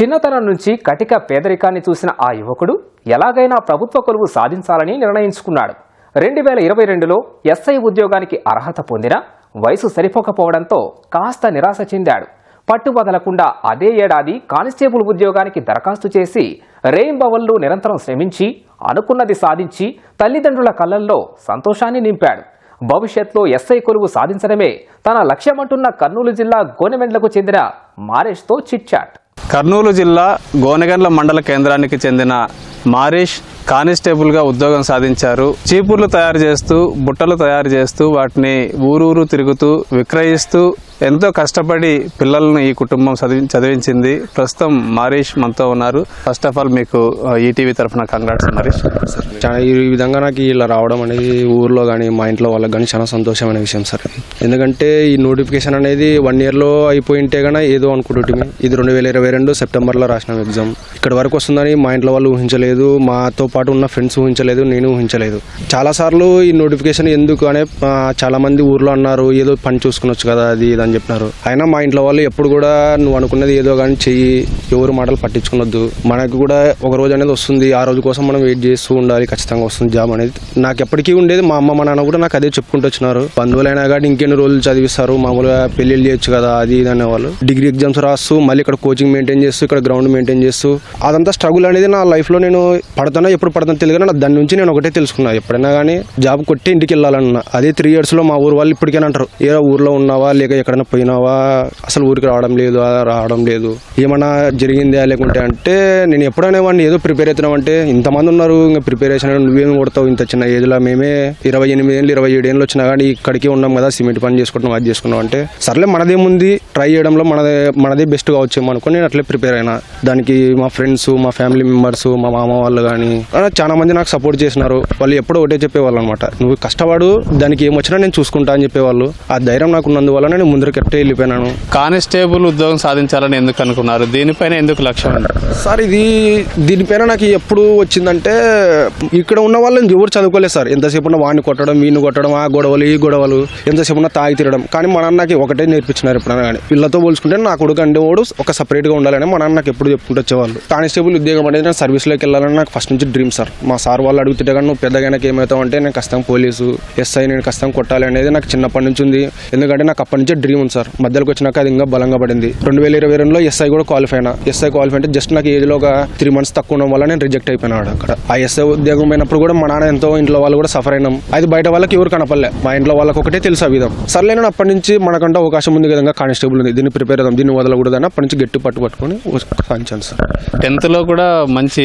చిన్నతనం నుంచి కటిక పేదరికాన్ని చూసిన ఆ యువకుడు ఎలాగైనా ప్రభుత్వ కొలువు సాధించాలని నిర్ణయించుకున్నాడు. రెండు వేల ఇరవై రెండులో ఎస్ఐ ఉద్యోగానికి అర్హత పొందిన వయసు సరిపోకపోవడంతో కాస్త నిరాశ చెందాడు. పట్టుబదలకుండా అదే ఏడాది కానిస్టేబుల్ ఉద్యోగానికి దరఖాస్తు చేసి రెయిన్బవల్లో నిరంతరం శ్రమించి అనుకున్నది సాధించి తల్లిదండ్రుల కళ్ళల్లో సంతోషాన్ని నింపాడు. భవిష్యత్తులో ఎస్ఐ కొలువు సాధించడమే తన లక్ష్యమంటున్న కర్నూలు జిల్లా గోనెమెండ్లకు చెందిన మారేష్తో చిట్చాట్. కర్నూలు జిల్లా గోనెగండ్ల మండల కేంద్రానికి చెందిన మారీష్ కానిస్టేబుల్గా ఉద్యోగం సాధించారు. చీపుర్లు తయారు చేస్తూ బుట్టలు తయారు చేస్తూ వాటిని ఊరూరు తిరుగుతూ విక్రయిస్తూ ఎంతో కష్టపడి పిల్లలను ఈ కుటుంబం చదివి చదివించింది. ప్రస్తుతం మారీష్ మనతో ఉన్నారు. ఫస్ట్ ఆఫ్ ఆల్ మీకు ఈటీవీ తరఫున కంగ్రాట్స్ మరీష్. చాలా ఈ విధంగా నాకు ఇలా రావడం అనేది ఊర్లో కానీ మా ఇంట్లో వాళ్ళకి కానీ చాలా సంతోషమైన విషయం సార్. ఎందుకంటే ఈ నోటిఫికేషన్ అనేది వన్ ఇయర్లో అయిపోయింటే కానీ ఏదో అనుకుంటుంటే ఇది రెండు వేల ఇరవై రెండు సెప్టెంబర్లో రాసిన ఎగ్జామ్. ఇక్కడ వరకు వస్తుందని మా ఇంట్లో వాళ్ళు ఊహించలేదు. మాతో పాటు ఉన్న ఫ్రెండ్స్ ఊహించలేదు నేను ఊహించలేదు. చాలాసార్లు ఈ నోటిఫికేషన్ ఎందుకు అనే చాలామంది ఊర్లో అన్నారు ఏదో పని చూసుకునొచ్చు కదా అది ఇది అని చెప్పినారు. అయినా మా ఇంట్లో వాళ్ళు ఎప్పుడు కూడా నువ్వు అనుకున్నది ఏదో కానీ చెయ్యి ఎవరు మాటలు పట్టించుకున్నద్దు మనకు కూడా ఒక రోజు అనేది వస్తుంది ఆ రోజు కోసం మనం వెయిట్ చేస్తూ ఉండాలి ఖచ్చితంగా వస్తుంది జాబ్ అనేది. నాకు ఎప్పటికీ ఉండేది మా అమ్మ మా నాన్న కూడా నాకు అదే చెప్పుకుంటూ వచ్చినారు. బంధువులైనా కానీ ఇంకెన్ని రోజులు చదివిస్తారు మామూలుగా పెళ్ళిళ్ళు చేయొచ్చు కదా అది ఇది అనేవాళ్ళు. డిగ్రీ ఎగ్జామ్స్ రాస్తూ మళ్ళీ ఇక్కడ కోచింగ్ మెయింటైన్ చేస్తూ ఇక్కడ గ్రౌండ్ మెయింటైన్ చేస్తూ అదంతా స్ట్రగుల్ అనేది నా లైఫ్లో నేను పడుతున్నా ఎప్పుడు పడుతున్నా తెలియదు దాని నుంచి నేను ఒకటే తెలుసుకున్నా. ఎప్పుడైనా కానీ జాబ్ కొట్టి ఇంటికి వెళ్ళాలన్నా. అదే త్రీ ఇయర్స్లో మా ఊరు వాళ్ళు ఇప్పటికైనా అంటారు ఏ ఊర్లో ఉన్నావా? లేక ఎక్కడైనా పోయినావా? అసలు ఊరికి రావడం లేదు రావడం లేదు. ఏమన్నా జరిగిందా లేకుంటే అంటే నేను ఎప్పుడైనా వాడిని ఏదో ప్రిపేర్ అవుతున్నావు అంటే ఇంతమంది ఉన్నారు ఇంకా ప్రిపేరేషన్ నువ్వేం కొడతావు? ఇంత చిన్న ఏజ్లో మేమే ఇరవై ఎనిమిది ఏళ్ళు ఇరవై ఏడు ఏళ్ళు వచ్చినా కానీ ఇక్కడికి ఉన్నాం కదా సిమెంట్ పని చేసుకుంటున్నాం అది చేసుకున్నాం అంటే సర్లే మనదేముంది ట్రై చేయడంలో మనదే మనదే బెస్ట్ కావచ్చు అనుకుని నేను అట్లే ప్రిపేర్ అయినా. దానికి మా ఫ్రెండ్స్ మా ఫ్యామిలీ మెంబర్స్ మా మామ వాళ్ళు కానీ చాలా మంది నాకు సపోర్ట్ చేసినారు. వాళ్ళు ఎప్పుడో ఒకటే చెప్పేవాళ్ళు అనమాట నువ్వు కష్టపడు దానికి ఏమొచ్చినా నేను చూసుకుంటా అని చెప్పేవాళ్ళు. ఆ ధైర్యం నాకు ఉన్నందువల్ల నేను ముందరికి ఎట్టే వెళ్ళిపోయినాను. కానిస్టేబుల్ ఉద్యోగం సాధించాలని ఎందుకు అనుకున్నారు? దీనిపైన ఎందుకు లక్ష్యం? సార్ ఇది దీనిపైన నాకు ఎప్పుడు వచ్చిందంటే ఇక్కడ ఉన్న వాళ్ళని ఎవరు చదువుకోలేదు సార్. ఎంతసేపు ఉన్న వాడిని కొట్టడం వీడిని కొట్టడం ఆ గొడవలు ఈ గొడవలు ఎంతసేపు ఉన్న తాగి తిరగడం కానీ మా నాన్నకి ఒకటే నేర్పించినారు ఎప్పుడైనా కానీ. వీళ్ళతో పోల్చుకుంటే నా కొడుకు అంటే వాడు ఒక సపరేట్గా ఉండాలని మా నాన్న నాకు ఎప్పుడు చెప్పుకుంటూ వచ్చేవాళ్ళు. కానిస్టేబుల్ ఉద్యోగం అనేది సర్వీస్లోకి వెళ్ళాలని నాకు ఫస్ట్ నుంచి డ్రీమ్ సార్ మా సార్ వాళ్ళు అడుగుతుంటే కానీ నువ్వు పెద్దగా ఏమవుతావు అంటే నేను కష్టం పోలీసు ఎస్ఐ నేను కష్టం కొట్టాలి అనేది నాకు చిన్నప్పటి నుంచి ఉంది. ఎందుకంటే నాకు అప్పటి నుంచే డ్రీమ్ ఉంది సార్ మధ్యలోకి వచ్చినాక అది ఇంకా బలంగా పడింది. రెండు వేల ఇరవై రెండులో ఎస్ఐ కూడా క్వాలిఫై అయినా. ఎస్ఐ క్వాలిఫై అంటే జస్ట్ నాకు ఏజ్లో ఒక త్రీ మంత్స్ తక్కువ ఉండడం వల్ల నేను రిజెక్ట్ అయిపోయినాడు అక్కడ. ఆ ఎస్ఐ ఉద్యోగం పోయినప్పుడు కూడా మా నాన్న ఎంతో ఇంట్లో వాళ్ళు కూడా సఫర్ అయినాం. అది బయట వాళ్ళకి ఎవరు కనపడలే. మా ఇంట్లో వాళ్ళకి ఒకటే తెలుసు ఆ విధం. సర్లే నేను అప్పటి నుంచి మనకంటే అవకాశం ఉంది విధంగా కానిస్టేబుల్ ఉంది. దీన్ని ప్రిపేర్ అవుదాం దీన్ని వదలకూడదని అప్పటి నుంచి గట్టి పట్టు పట్టుకొని సాధించాను సార్ టెన్త్లో కూడా మంచి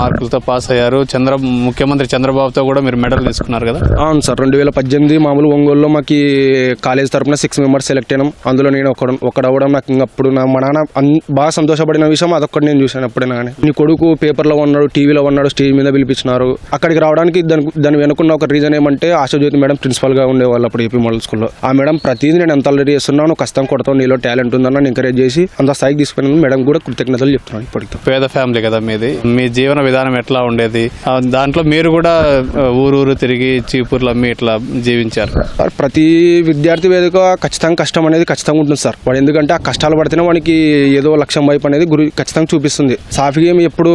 మార్కులతో పాస్ అయ్యారు. చంద్ర ముఖ్యమంత్రి చంద్రబాబుతో కూడా మీరు మెడల్ తీసుకున్నారు కదా? అవును సార్ రెండు వేల పద్దెనిమిది మామూలు ఒంగోలులో మాకు కాలేజ్ తరపున సిక్స్ మెంబర్స్ సెలెక్ట్ అయినాం. అందులో నేను ఒకడు ఒకడు అవ్వడం నాకు ఇంక అప్పుడు నా మా నాన్న బాగా సంతోషపడిన విషయం అదొక్కటి నేను చూశాను ఎప్పుడైనా కానీ నీ కొడుకు పేపర్లో ఉన్నాడు టీవీలో ఉన్నాడు స్టేజ్ మీద పిలిపించినారు. అక్కడికి రావడానికి దాని దాని వెనుకున్న ఒక రీజన్ ఏమంటే ఆశాజ్యోతి మేడం ప్రిన్సిపల్గా ఉండేవాళ్ళు అప్పుడు ఏపీ మోడల్ స్కూల్లో. ఆ మేడం ప్రతిదీ నేను ఎంత ఆల్రెడీ చేస్తున్నాను కష్టం కొడతావు నీలో టాలెంట్ ఉందని ఎంకరేజ్ చేసి అంత స్థాయికి తీసుకుని మేడం కూడా కృతజ్ఞతలు చెప్తున్నాను ఇప్పటికి. పేద ఫ్యామిలీ కదా మీది. మీ జీవన విధానం ఎట్లా ఉండేది. దాంట్లో మీరు కూడా ఊరూరు ఊరు ఊరు తిరిగి చీపుర్లు అమ్మి ఇట్లా జీవించారు. సార్ ప్రతి విద్యార్థి వేదిక ఖచ్చితంగా కష్టం అనేది ఖచ్చితంగా ఉంటుంది సార్. వాడు ఎందుకంటే ఆ కష్టాలు పడితేనే వానికి ఏదో లక్ష్యం వైపు అనేది గురి ఖచ్చితంగా చూపిస్తుంది. సాఫీగా ఏమి ఎప్పుడు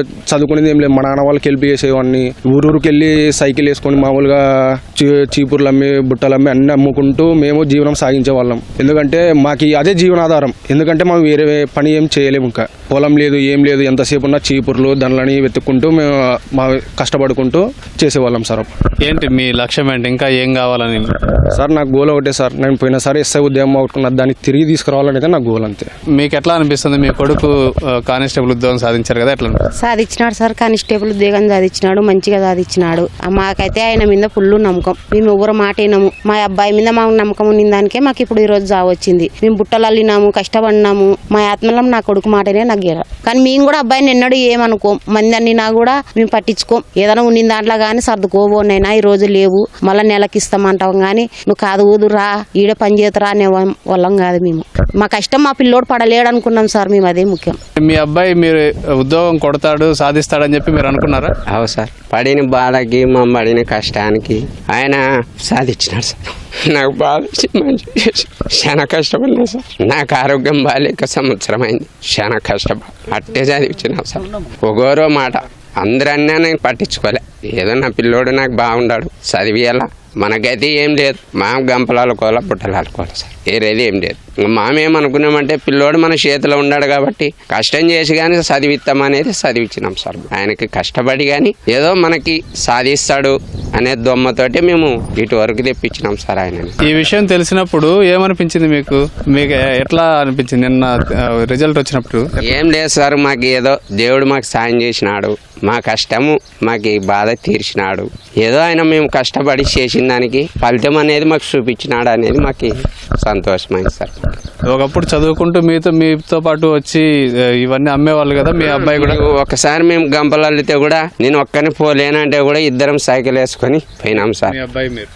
చదువుకునేది ఏం లేదు. మా నాన్న వాళ్ళకి వెళ్ళి చేసేవాడిని. ఊరూరుకి వెళ్ళి సైకిల్ వేసుకొని మామూలుగా చీ- చీపుర్లు అమ్మి బుట్టలు అమ్మి అన్ని అమ్ముకుంటూ మేము జీవనం సాగించే వాళ్ళం ఎందుకంటే మాకు అదే జీవనాధారం. ఎందుకంటే మనం వేరే పని ఏం చేయలేము ఇంకా. పొలం లేదు ఏం లేదు ఎంతసేపు ఉన్నా చీపుర్లు దండలని వెతుక్కుంటూ మేము మా కష్టపడుకుంటూ చేసేవాళ్ళం సార్. ఏంటి మీ లక్ష్యం ఏంటి? ఇంకా ఏం కావాలని? సార్ నాకు గోల్ ఒకటే సార్. నేను పోయినసారి ఎస్ఐ ఉద్యోగం అవుతున్నా దాన్ని తిరిగి తీసుకురావాలనేది నా గోల్ అంతే. మీకు ఎట్లా అనిపిస్తుంది? మీ కొడుకు కానిస్టేబుల్ ఉద్యోగం సాధించారు కదా ఎట్లా? సాధించినాడు సార్. కానిస్టేబుల్ ఉద్యోగం సాధించినాడు. మంచిగా సాధించినాడు. మాకైతే ఆయన మీద ఫుల్ నమ్మకం. మేము ఎవరు మాట వినము. మా అబ్బాయి మీద మాకు నమ్మకం ఉన్న దానికే మాకు ఇప్పుడు ఈ రోజు జాబ్ వచ్చింది. మేము బుట్టలు అల్లినాము కష్టపడినాము. మా ఆత్మలో నా కొడుకు మాటనే నాకు కానీ మేము కూడా అబ్బాయిని ఎన్నడూ ఏమనుకోం. మంది ఉండినా కూడా మేము పట్టించుకోం ఏదైనా ఉన్న దాంట్లో కానీ సర్దుకోబోనైనా ఈ రోజు లేవు మళ్ళీ నెలకి ఇస్తామంటాం కానీ నువ్వు కాదు ఊదురా ఈడ పని చేతురా అనే వాళ్ళం- వాళ్ళం కాదు మేము. మా కష్టం మా పిల్లోడు పడలేడు అనుకున్నాం సార్ మేము అదే ముఖ్యం. మీ అబ్బాయి మీరు ఉద్యోగం కొడతాడు సాధిస్తాడని చెప్పి మీరు అనుకున్నారా? అవు సార్. పడిన బాధకి మా పడిన కష్టానికి ఆయన సాధించినాడు సార్. నాకు బాధ చాలా కష్టపడినా సార్. నాకు ఆరోగ్యం బాగాలేక సంవత్సరం అయింది. చాలా కష్టపడి అట్టే చదివించిన సార్. ఒకరో మాట. అందరన్నా నేను పట్టించుకోలే. ఏదో నా పిల్లోడు నాకు బాగుండాడు చదివియాల మనకైతే ఏం లేదు. మా గంపలు ఆడుకోవాలా బుట్టలు ఆడుకోవాలి సార్. వేరేది ఏం లేదు. ఇంకా మామేమనుకున్నామంటే పిల్లోడు మన చేతిలో ఉన్నాడు కాబట్టి కష్టం చేసి కానీ చదివిస్తామనేది చదివించినాం సార్. ఆయనకి కష్టపడి కానీ ఏదో మనకి సాధిస్తాడు అనే దొమ్మతోటి మేము ఇటు వరకు తెప్పించినాం సార్ ఆయనని. ఈ విషయం తెలిసినప్పుడు ఏమనిపించింది మీకు? మీకు ఎట్లా అనిపించింది? నిన్న రిజల్ట్ వచ్చినప్పుడు? ఏం లేదు సార్ మాకు ఏదో దేవుడు మాకు సాయం చేసినాడు. మా కష్టము మాకు బాధ తీర్చినాడు. ఏదో ఆయన మేము కష్టపడి చేసిన దానికి ఫలితం అనేది మాకు చూపించినాడు అనేది మాకు సంతోషమైంది సార్. ఒకప్పుడు చదువుకుంటూ మీతో మీతో పాటు వచ్చి ఇవన్నీ అమ్మేవాళ్ళు కదా మీ అబ్బాయి కూడా? ఒకసారి మేము గంపలు అల్లితే కూడా నేను ఒక్కని పోలేనంటే కూడా ఇద్దరం సైకిల్ వేసుకొని పోయినాం సార్.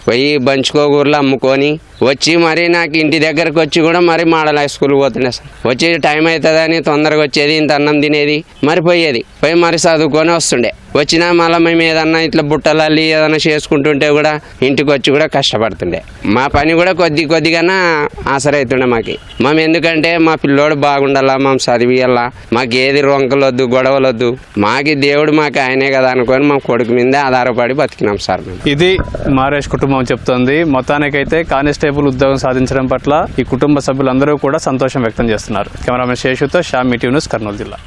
పోయి బంచుకోగూరలో అమ్ముకొని వచ్చి మరి నాకు ఇంటి దగ్గరకు వచ్చి కూడా మరి మోడల్ హై స్కూల్ పోతుండే సార్. వచ్చి టైం అవుతుందని తొందరగా వచ్చేది ఇంత అన్నం తినేది మరి పోయేది. పోయి మరి చదువుకొని వస్తుండే. వచ్చినా మళ్ళీ మేము ఏదన్నా ఇట్లా బుట్టలల్లి ఏదన్నా చేసుకుంటుంటే కూడా ఇంటికి వచ్చి కూడా కష్టపడుతుండే. మా పని కూడా కొద్ది కొద్దిగానే ఆసరైతుండే మాకు. మేము ఎందుకంటే మా పిల్లోడు బాగుండాలా మేము చదివియాలా మాకు ఏది రొంకలొద్దు గొడవలొద్దు మాకి దేవుడు మాకు ఆయనే కదా అనుకొని మా కొడుకు మీదే ఆధారపడి బతికినాం సార్ మేము. ఇది మారేష్ కుటుంబం చెప్తోంది. మొత్తానికైతే కానిస్టేబుల్ ఉద్యోగం సాధించడం పట్ల ఈ కుటుంబ సభ్యులందరూ కూడా సంతోషం వ్యక్తం చేస్తున్నారు. కెమెరామెన్ శేషుతో షామ్ మీటివ్ న్యూస్ కర్నూలు జిల్లా.